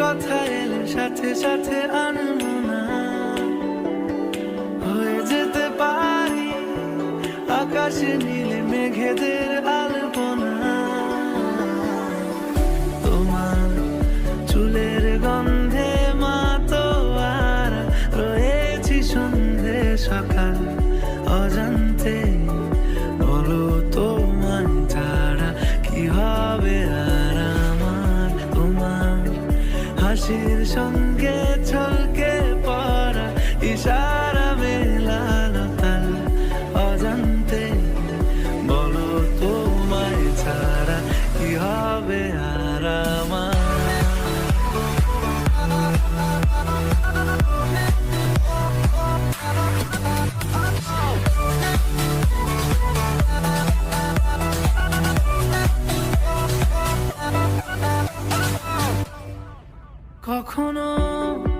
কথা এলে সাথে সাথে আনব না হয়ে যেতে পারি আকাশে নীলে মেঘেদের 心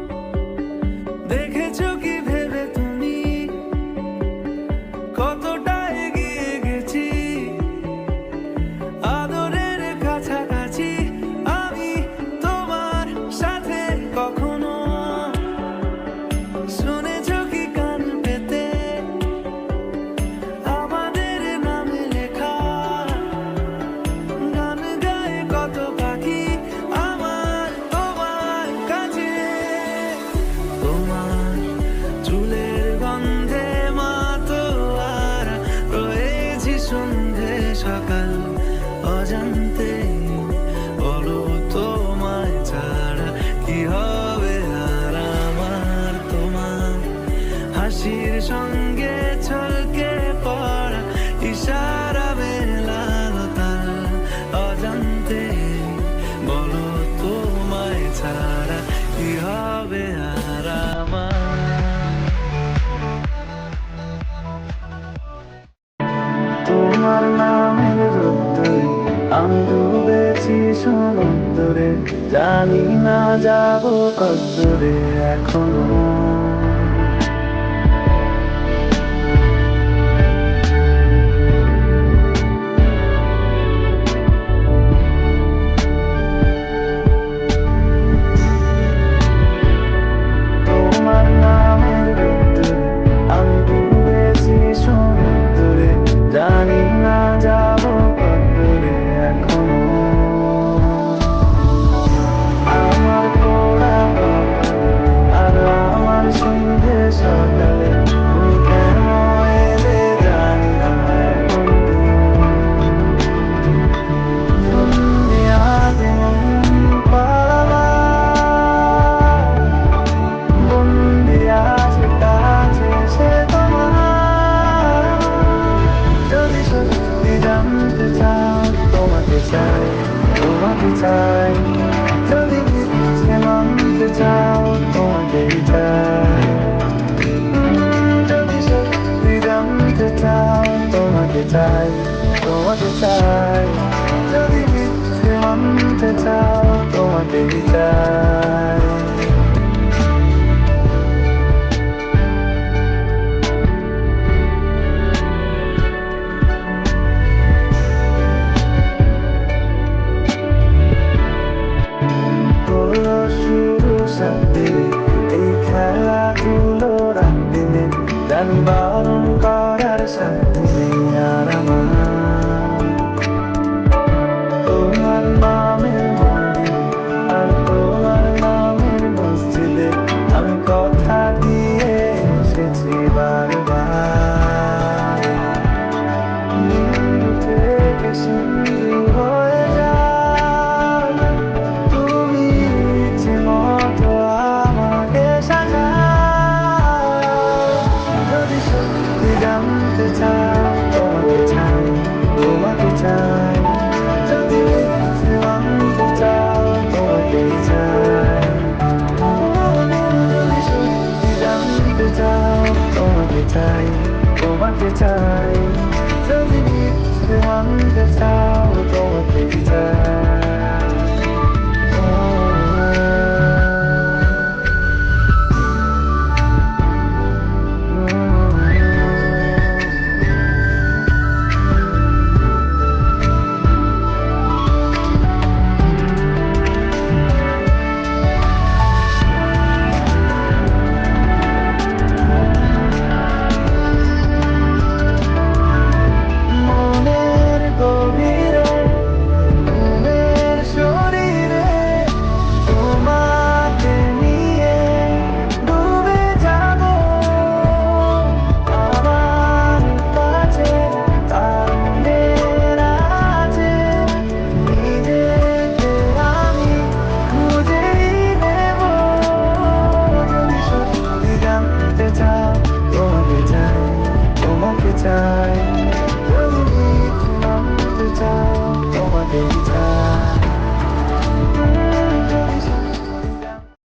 তোমার নামের উত্তরে আমি ডুবেছি সমুদ্রে। জানি না যাব কত এখনও করতে চাও তোমাদেরই চাই এই খেলাধুলো রাখতে নেই বারণ করার সাথে নেই আর from the side.